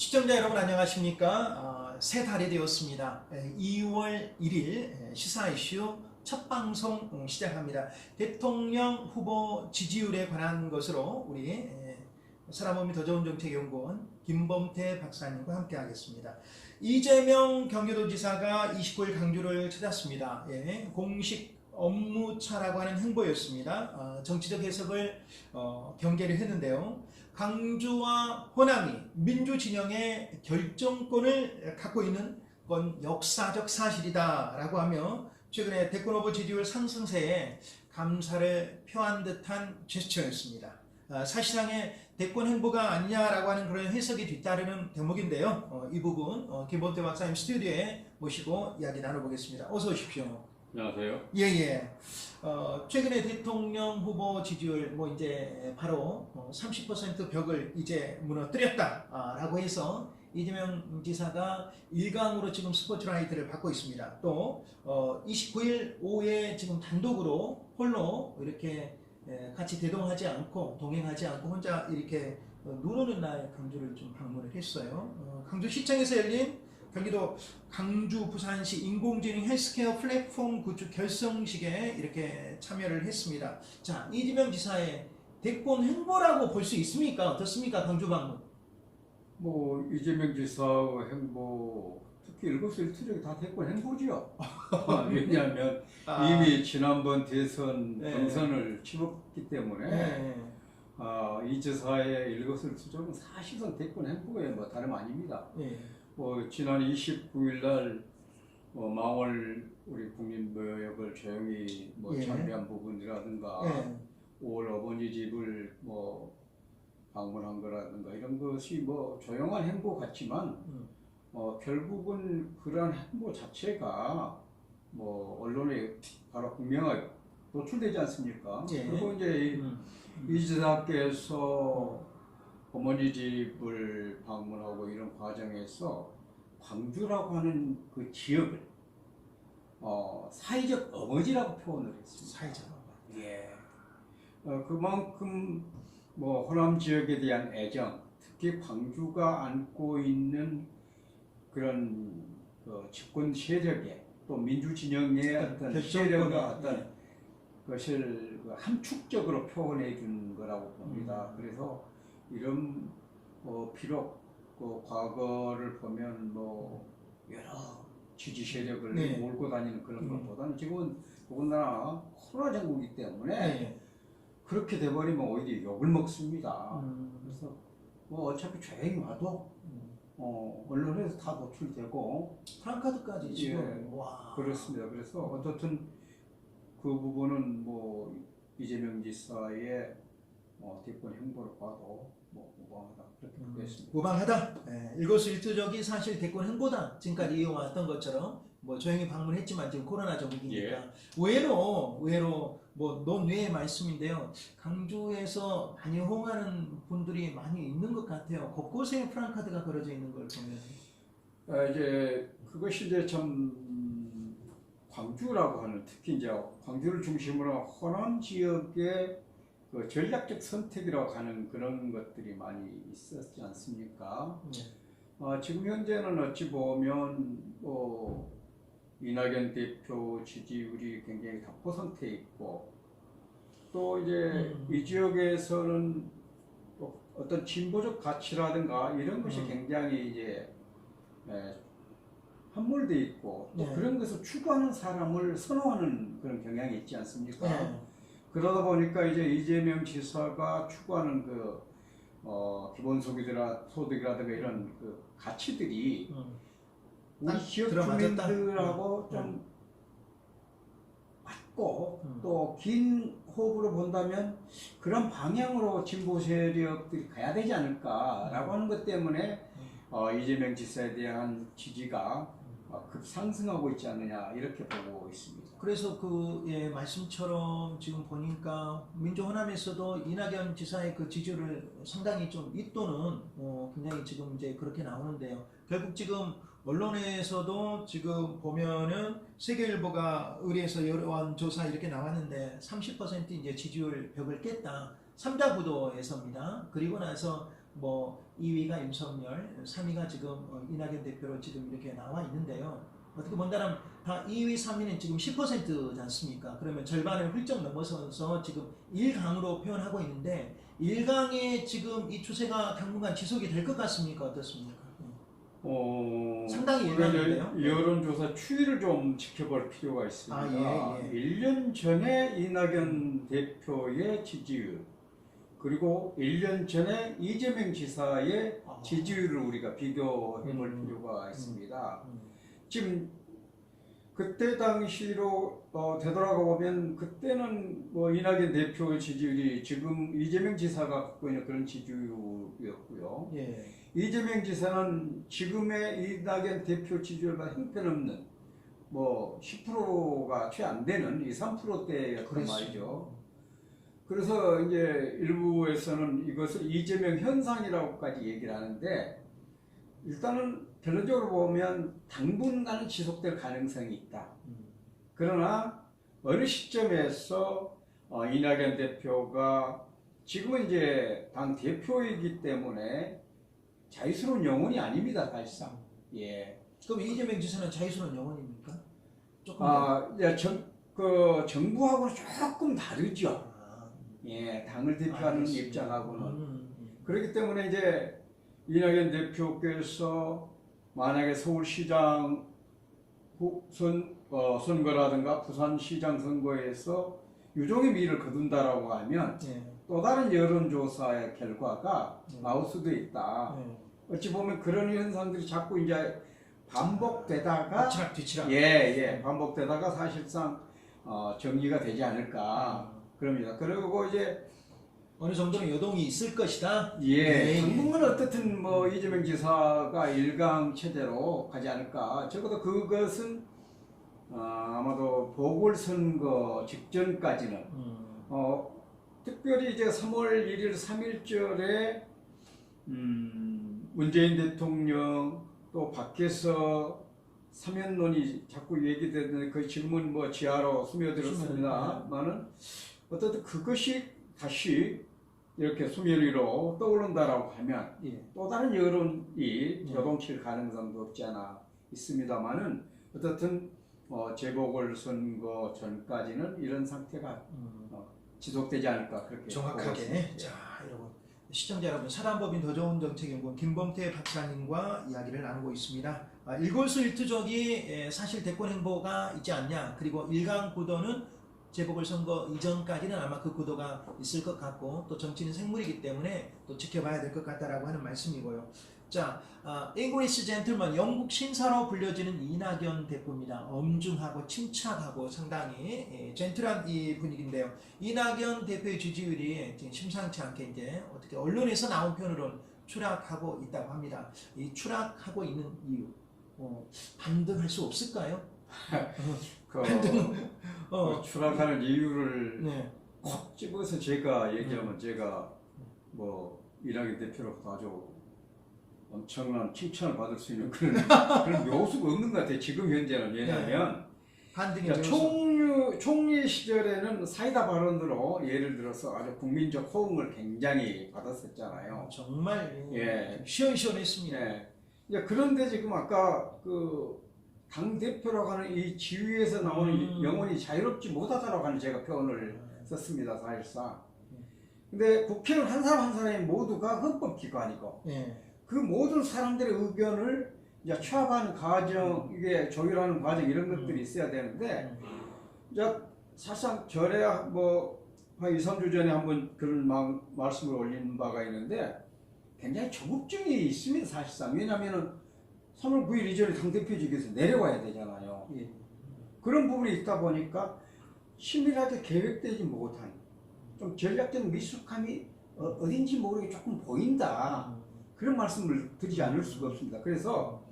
시청자 여러분 안녕하십니까? 어, 새 달이 되었습니다. 에, 2월 1일 시사 이슈 첫 방송 음, 시작합니다. 대통령 후보 지지율에 관한 것으로 우리 에, 사람 몸이 더 좋은 정책연구원 김범태 박사님과 함께 하겠습니다. 이재명 경기도지사가 29일 강주를 찾았습니다. 예, 공식 업무차라고 하는 행보였습니다. 어, 정치적 해석을 어, 경계를 했는데요. 강주와 호남이 민주 진영의 결정권을 갖고 있는 건 역사적 사실이다라고 하며 최근에 대권 후보 지지율 상승세에 감사를 표한 듯한 제스처였습니다. 아, 사실상의 대권 행보가 아니냐라고 하는 그런 해석이 뒤따르는 대목인데요. 어, 이 부분 어, 김범태 박사님 스튜디오에 모시고 이야기 나눠보겠습니다. 어서 오십시오. 안녕하세요. 예 예. 어, 최근에 대통령 후보 지지율 뭐 이제 바로 어, 30% 벽을 이제 무너뜨렸다라고 해서 이재명 지사가 일강으로 지금 스포트라이트를 받고 있습니다. 또 어, 29일 오후에 지금 단독으로 홀로 이렇게 에, 같이 대동하지 않고 동행하지 않고 혼자 이렇게 어, 눈 오는 날 강주를 좀 방문을 했어요. 어, 강주시청에서 열린 경기도 강주 부산시 인공지능 헬스케어 플랫폼 구축 결성식에 이렇게 참여를 했습니다. 자, 이재명 지사의 대권 행보라고 볼 수 있습니까? 어떻습니까? 강주 방문. 뭐 이재명 지사의 행보 특히 일거수일투족이 다 대권 행보지요. 아, 왜냐하면 이미 지난번 대선 네. 경선을 치렀기 때문에 네. 아, 이 지사의 일거수일투족은 사실상 대권 행보에 뭐 다름 아닙니다. 네. 뭐 지난 29일 날 어, 망월 우리 국민무역을 조용히 뭐 예. 참배한 부분이라든가 네. 5월 어머니 집을 뭐 방문한 거라든가 이런 것이 뭐 조용한 행보 같지만 음. 어, 결국은 그러한 행보 자체가 뭐 언론에 바로 분명하게 노출되지 않습니까? 예. 그리고 이제 음. 이 지사께서 어머니 집을 방문하고 이런 과정에서 광주라고 하는 그 지역을 어, 사회적 어머니라고 표현을 했습니다. 사회적. 예. 어, 그만큼 뭐 호남 지역에 대한 애정, 특히 광주가 안고 있는 그런 그 집권 세력의 또 민주 진영의 어떤 결정권의, 세력의 어떤 네. 것을 그 함축적으로 표현해 준 거라고 봅니다. 음. 그래서 이런 어, 비록 그 과거를 보면 뭐 여러 지지 세력을 네. 몰고 다니는 그런 음. 것보다는 지금은 더군다나 코로나 정국이기 때문에 네. 그렇게 돼버리면 오히려 욕을 먹습니다. 음. 그래서 뭐 어차피 조용히 와도 음. 어, 언론에서 다 노출되고 프랑카드까지 지금 예. 와. 그렇습니다. 그래서 어떻든 그 부분은 뭐 이재명 지사의 어, 대권 행보를 봐도 뭐 무방하다 그렇게 음, 보겠습니다. 무방하다. 예, 일거수일투족이 사실 대권 행보다 지금까지 이어왔던 것처럼 뭐 조용히 방문했지만 지금 코로나 정국이니까 예. 의외로 의외로 뭐 논외의 말씀인데요. 강주에서 많이 호응하는 분들이 많이 있는 것 같아요. 곳곳에 프랑카드가 걸어져 있는 걸 보면. 어, 이제 그것이 이제 참 음, 광주라고 하는 특히 이제 광주를 중심으로 호남 지역의 그 전략적 선택이라고 하는 그런 것들이 많이 있었지 않습니까? 예. 어, 지금 현재는 어찌 보면 뭐 이낙연 대표 지지율이 굉장히 답보 상태에 있고 또 이제 음. 이 지역에서는 또 어떤 진보적 가치라든가 이런 것이 음. 굉장히 이제 에, 함몰돼 있고 또 네. 그런 것을 추구하는 사람을 선호하는 그런 경향이 있지 않습니까? 예. 그러다 보니까 이제 이재명 지사가 추구하는 그 어, 기본 소득이라 소득이라든가 이런 그 가치들이 음. 우리 딱 지역 들어맞았다. 주민들하고 음. 좀 맞고 음. 또긴 호흡으로 본다면 그런 방향으로 진보 세력들이 가야 되지 않을까라고 하는 것 때문에 음. 어, 이재명 지사에 대한 지지가 어, 급상승하고 있지 않느냐 이렇게 보고 있습니다. 그래서 그 예, 말씀처럼 지금 보니까 민주 호남에서도 이낙연 지사의 그 지지율을 상당히 좀 윗도는 어, 굉장히 지금 이제 그렇게 나오는데요. 결국 지금 언론에서도 지금 보면은 세계일보가 의뢰해서 여러한 조사 이렇게 나왔는데 30% 이제 지지율 벽을 깼다. 삼자 구도에서입니다. 그리고 나서 뭐 2위가 윤석열, 3위가 지금 어, 이낙연 대표로 지금 이렇게 나와 있는데요. 어떻게 본다면 다 2위, 3위는 지금 10%지 않습니까? 그러면 절반을 훌쩍 넘어서서 지금 1강으로 표현하고 있는데 1강에 지금 이 추세가 당분간 지속이 될 것 같습니까? 어떻습니까? 어, 상당히 그러면 예상인데요? 여론조사 추이를 좀 지켜볼 필요가 있습니다. 아, 예, 예. 1년 전에 이낙연 대표의 지지율 그리고 1년 전에 이재명 지사의 아. 지지율을 우리가 비교해 볼 음. 필요가 있습니다. 음. 지금 그때 당시로 어, 되돌아가 보면 그때는 뭐 이낙연 대표 지지율이 지금 이재명 지사가 갖고 있는 그런 지지율이었고요. 예. 이재명 지사는 지금의 이낙연 대표 지지율과 형편없는 뭐 10%가 채 안 되는 이 3%대였단 그랬어요. 말이죠. 그래서 이제 일부에서는 이것을 이재명 현상이라고까지 얘기를 하는데 일단은 결론적으로 보면 당분간은 지속될 가능성이 있다. 음. 그러나 어느 시점에서 어, 이낙연 대표가 지금은 이제 당 대표이기 때문에 자유스러운 영혼이 아닙니다 사실상. 예. 그럼 이재명 지사는 자유스러운 영혼입니까? 조금 더. 아, 예, 정, 그 정부하고는 조금 다르죠. 아, 예, 당을 대표하는 알겠습니다. 입장하고는. 음, 음. 그렇기 때문에 이제 이낙연 대표께서 만약에 서울시장 후- 선, 어, 선거라든가 부산시장 선거에서 유종의 미를 거둔다라고 하면 예. 또 다른 여론조사의 결과가 음. 나올 수도 있다. 예. 어찌 보면 그런 현상들이 자꾸 이제 반복되다가 앞치락 뒤치락. 예, 예, 반복되다가 사실상 어, 정리가 되지 않을까 아, 그럽니다. 그리고 이제 어느 정도는 여동이 있을 것이다. 예, 예, 당분간 어떻든 뭐 이재명 지사가 일강 체제로 가지 않을까. 적어도 그것은 어, 아마도 보궐선거 직전까지는 음. 어, 특별히 이제 3월 1일 3일절에 음, 문재인 대통령 또 밖에서 사면론이 자꾸 얘기되는데 그 지금은 뭐 지하로 스며들었습니다만은 어떻든 그것이 다시 이렇게 수면 위로 떠오른다라고 하면 예. 또 다른 여론이 네. 여동칠 가능성도 없지 않아 있습니다만은 어떻든 어, 재보궐선거 전까지는 이런 상태가 음. 지속되지 않을까 그렇게 정확하게. 자, 여러분. 시청자 여러분, 사단법인 더 좋은 정책연구원 김범태 박사님과 이야기를 나누고 있습니다. 아, 일골수 일투족이 에, 사실 대권 행보가 있지 않냐. 그리고 일강 구도는 재보궐선거 이전까지는 아마 그 구도가 있을 것 같고 또 정치는 생물이기 때문에 또 지켜봐야 될 것 같다라고 하는 말씀이고요. 자, 아, 잉글리시 젠틀먼 영국 신사로 불려지는 이낙연 대표입니다. 엄중하고 침착하고 상당히 예, 젠틀한 이 분위기인데요. 이낙연 대표의 지지율이 심상치 않게 이제 어떻게 언론에서 나온 표현으로는 추락하고 있다고 합니다. 이 추락하고 있는 이유, 어, 반등할 수 없을까요? 그, 반등, 어, 그 추락하는 이유를 네, 콕 집어서 제가 얘기하면 제가 뭐 이낙연 대표로부터 아주 엄청난 칭찬을 받을 수 있는 그런 그런 묘수가 없는 것 같아요. 지금 현재는 왜냐하면 묘수. 총리, 총리 시절에는 사이다 발언으로 예를 들어서 아주 국민적 호응을 굉장히 받았었잖아요. 정말 예. 시원시원했습니다. 예. 그런데 지금 아까 그 당 대표라고 하는 이 지위에서 나오는 음. 영혼이 자유롭지 못하다라고 하는 제가 표현을 썼습니다 사실상. 음. 근데 국회는 한 사람 한 사람이 모두가 헌법기관이고 예. 그 모든 사람들의 의견을 이제 취합하는 과정, 이게 조율하는 과정 이런 것들이 음. 있어야 되는데 음. 이제 사실상 전에 뭐 한 2, 3주 전에 한번 그런 마- 말씀을 올린 바가 있는데 굉장히 조급증이 있습니다 사실상 왜냐하면은 3월 9일 이전에 당대표직에서 내려와야 되잖아요 예. 그런 부분이 있다 보니까 치밀하게 계획되지 못한 좀 전략적 미숙함이 어, 어딘지 모르게 조금 보인다 음. 그런 말씀을 드리지 않을 수가 없습니다 그래서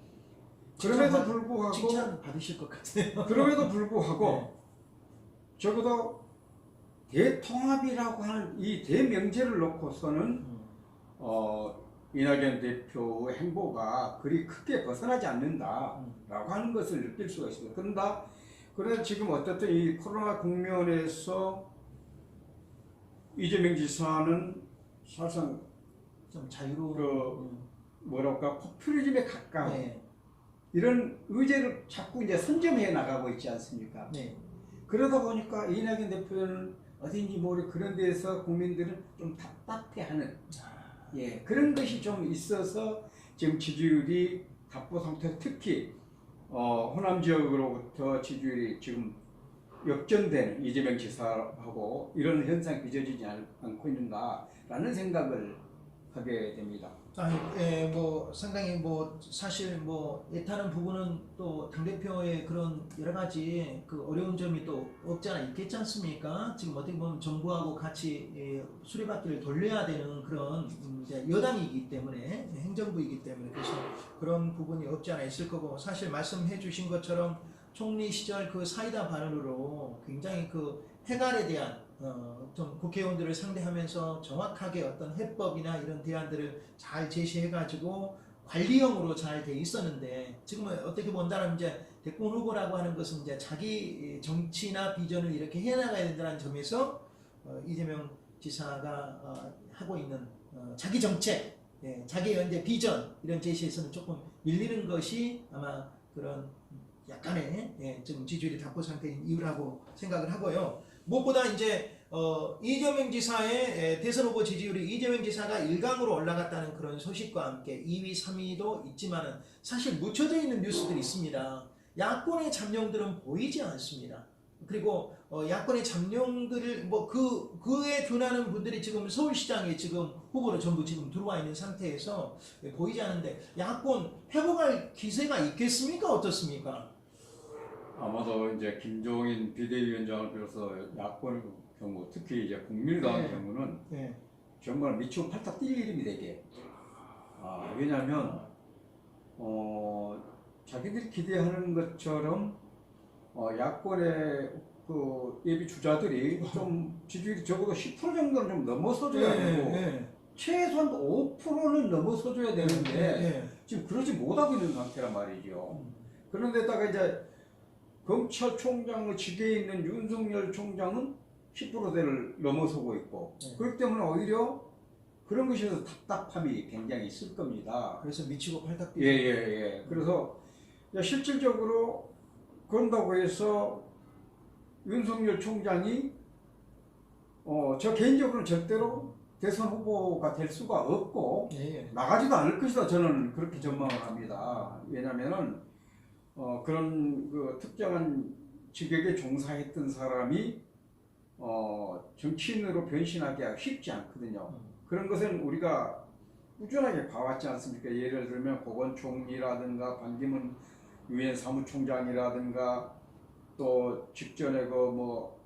그럼에도 받- 불구하고 칭찬 받으실 것 같아요. 그럼에도 불구하고 네. 적어도 대통합이라고 하는 이 대명제를 놓고서는 음. 어, 이낙연 대표의 행보가 그리 크게 벗어나지 않는다라고 음. 하는 것을 느낄 수가 있습니다. 그런다 그래 지금 어떻든 이 코로나 국면에서 이재명 지사는 사실상 좀 자유로운 그 뭐랄까 포퓰리즘에 가까운 네, 이런 의제를 자꾸 이제 선점해 나가고 있지 않습니까? 네, 그러다 보니까 이낙연 대표는 어딘지 모르 그런 데서 국민들은 좀 답답해하는 예 그런 것이 좀 있어서 지금 지지율이 답보 상태 특히 어, 호남 지역으로부터 지지율이 지금 역전된 이재명 지사하고 이런 현상이 빚어지지 않, 않고 있는가라는 생각을 하게 됩니다. 아니, 예, 뭐 상당히 뭐 사실 뭐 애타는 부분은 또 당 대표의 그런 여러 가지 그 어려운 점이 또 없지 않아 있겠지 않습니까? 지금 어떻게 보면 정부하고 같이 예, 수레바퀴를 돌려야 되는 그런 음, 이제 여당이기 때문에 행정부이기 때문에 그래서 그런 부분이 없지 않아 있을 거고 사실 말씀해 주신 것처럼 총리 시절 그 사이다 발언으로 굉장히 그 해갈에 대한 어, 좀 국회의원들을 상대하면서 정확하게 어떤 해법이나 이런 대안들을 잘 제시해가지고 관리형으로 잘 돼 있었는데 지금은 어떻게 본다면 이제 대권 후보라고 하는 것은 이제 자기 정치나 비전을 이렇게 해나가야 된다는 점에서 어, 이재명 지사가 어, 하고 있는 어, 자기 정책, 예, 자기 현재 비전 이런 제시에서는 조금 밀리는 것이 아마 그런 약간의 예, 지금 지지율이 답보 상태인 이유라고 생각을 하고요. 무엇보다 이제 어, 이재명 지사의 에, 대선 후보 지지율이 이재명 지사가 1강으로 올라갔다는 그런 소식과 함께 2위, 3위도 있지만은 사실 묻혀져 있는 뉴스들이 있습니다. 야권의 잠룡들은 보이지 않습니다. 그리고 어, 야권의 잠룡들을 뭐그 그에 준하는 분들이 지금 서울시장에 지금 후보로 전부 지금 들어와 있는 상태에서 예, 보이지 않는데 야권 회복할 기세가 있겠습니까 어떻습니까? 아마도 이제 김종인 비대위원장을 비롯해서 야권의 경우 특히 이제 국민의당의 네. 경우는 예. 정말 미치고 팔딱 뛸 일입니다 이게. 아, 왜냐하면 어, 자기들이 기대하는 것처럼 어, 야권의 그 예비 주자들이 좀 지지율이 적어도 10% 정도는 좀 넘어서줘야 되고 예. 최소한 5%는 넘어서줘야 되는데 예. 지금 그러지 못하고 있는 상태란 말이죠. 음. 그런데다가 이제 검찰총장의 직에 있는 윤석열 총장은 10%대를 넘어서고 있고 네. 그렇기 때문에 오히려 그런 것에서 답답함이 굉장히 있을 겁니다. 그래서 미치고 팔딱 예, 예, 예. 그래서 야, 실질적으로 그런다고 해서 윤석열 총장이 어, 저 개인적으로는 절대로 대선 후보가 될 수가 없고 예, 예. 나가지도 않을 것이다 저는 그렇게 전망을 합니다. 왜냐하면은 어, 그런 그 특정한 직역에 종사했던 사람이 어, 정치인으로 변신하기가 쉽지 않거든요. 그런 것은 우리가 꾸준하게 봐왔지 않습니까? 예를 들면 보건총리라든가 반기문 유엔 사무총장이라든가 또 직전에 그 뭐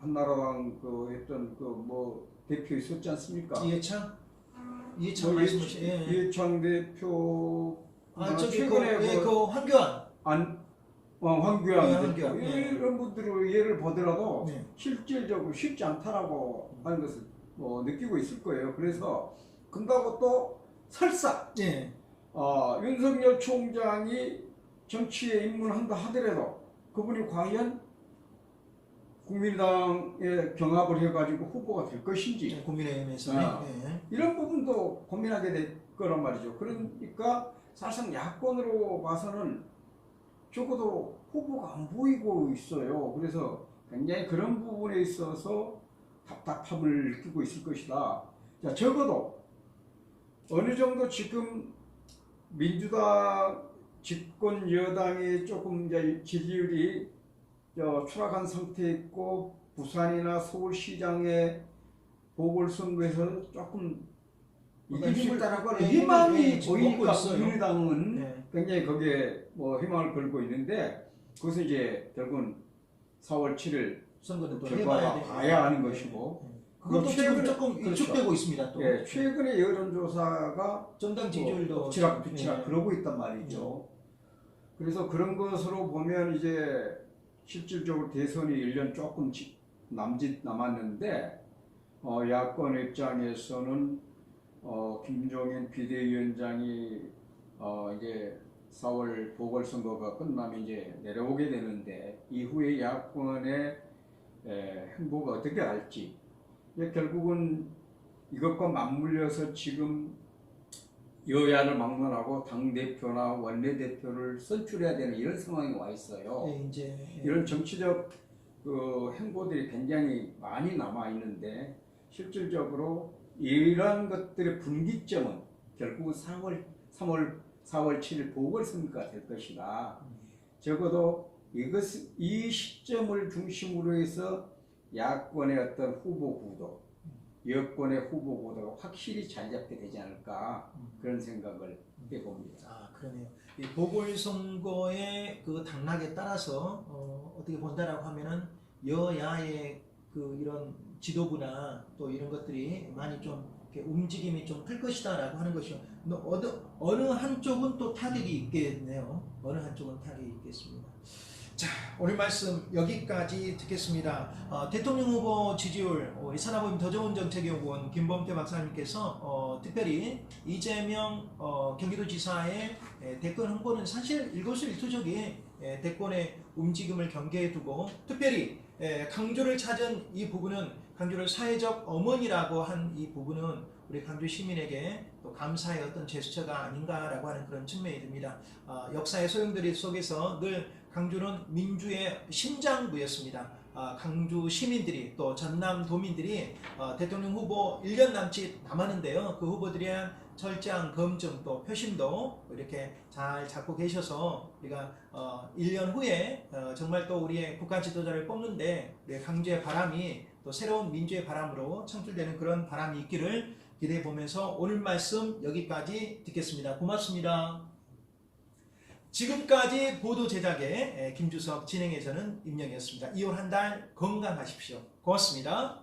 한나라당 그 했던 그 뭐 대표 있었지 않습니까? 이해창? 이해창 뭐 말씀하신 예, 예. 이해창 대표 아 저기 그, 최근에 예, 그그 황교안 안, 어, 황교안 네, 황교안, 네. 이런 분들을 예를 보더라도 네. 실질적으로 쉽지 않다라고 하는 것을 뭐 느끼고 있을 거예요. 그래서 근다고 또 설사 예. 어, 윤석열 총장이 정치에 입문한다 하더라도 그분이 과연 국민당에 경합을 해가지고 후보가 될 것인지 예, 국민의힘에서 아. 예. 이런 부분도 고민하게 될 거란 말이죠. 그러니까 사실상 야권으로 봐서는 적어도 후보가 안 보이고 있어요. 그래서 굉장히 그런 부분에 있어서 답답함을 느끼고 있을 것이다. 자, 적어도 어느 정도 지금 민주당 집권 여당이 조금 이제 지지율이 저 추락한 상태에 있고 부산이나 서울시장의 보궐선거에서 조금 하는 예, 희망이 보이니까. 국민의당은 예. 굉장히 거기에 뭐 희망을 걸고 있는데 그것은 이제 결국은 4월 7일 선거는 또 결과가. 봐야 하는 것이고 예. 그것도 최근에- 조금 그렇죠. 위축되고 있습니다. 또 예, 최근의 여론조사가 정당 지지율도 뭐 엎치락 뒤치락 예. 그러고 있단 말이죠. 그래서 그런 것으로 보면 이제 실질적으로 대선이 1년 조금 지- 남짓 남았는데 어, 야권 입장에서는 어, 김종인 비대위원장이 어, 이제 4월 보궐선거가 끝나면 이제 내려오게 되는데 이후에 야권의 에, 행보가 어떻게 할지 결국은 이것과 맞물려서 지금 여야를 막론하고 당 대표나 원내 대표를 선출해야 되는 이런 상황이 와 있어요. 예, 이제 예, 이런 정치적 그 행보들이 굉장히 많이 남아 있는데 실질적으로 이런 것들의 분기점은 결국은 4월 3월 4월 7일 보궐선거가 될 것이다. 적어도 이것 이 시점을 중심으로 해서 야권의 어떤 후보 구도, 여권의 후보 구도가 확실히 잘 잡게 되지 않을까 그런 생각을 해봅니다. 아 그러네요. 이 보궐선거의 그 당락에 따라서 어, 어떻게 본다라고 하면은 여야의 그 이런 지도부나 또 이런 것들이 많이 좀 움직임이 좀 클 것이다라고 하는 것이요. 너 어느 어느 한쪽은 또 타격이 있겠네요. 어느 한쪽은 타격이 있겠습니다. 자 오늘 말씀 여기까지 듣겠습니다. 어, 대통령 후보 지지율 우리 산하보임 더 좋은 정책연구원 김범태 박사님께서 어, 특별히 이재명 어, 경기도지사의 에, 대권 홍보는 사실 일거수일투족이 에, 대권의 움직임을 경계에 두고 특별히 에, 강조를 찾은 이 부분은 강조를 사회적 어머니라고 한 이 부분은 우리 강주 시민에게 또 감사의 어떤 제스처가 아닌가라고 하는 그런 측면이 듭니다. 아, 역사의 소용돌이 속에서 늘 강주는 민주의 심장부였습니다. 아, 강주 시민들이 또 전남 도민들이 어, 대통령 후보 1년 남짓 남았는데요. 그 후보들에 대한 철저한 검증 또 표심도 이렇게 잘 잡고 계셔서 우리가 어, 1년 후에 어, 정말 또 우리의 국가 지도자를 뽑는데 강주의 바람이 또 새로운 민주의 바람으로 창출되는 그런 바람이 있기를 기대해 보면서 오늘 말씀 여기까지 듣겠습니다. 고맙습니다. 지금까지 보도 제작의 김주석 진행의 저는 임영이었습니다. 2월 한 달 건강하십시오. 고맙습니다.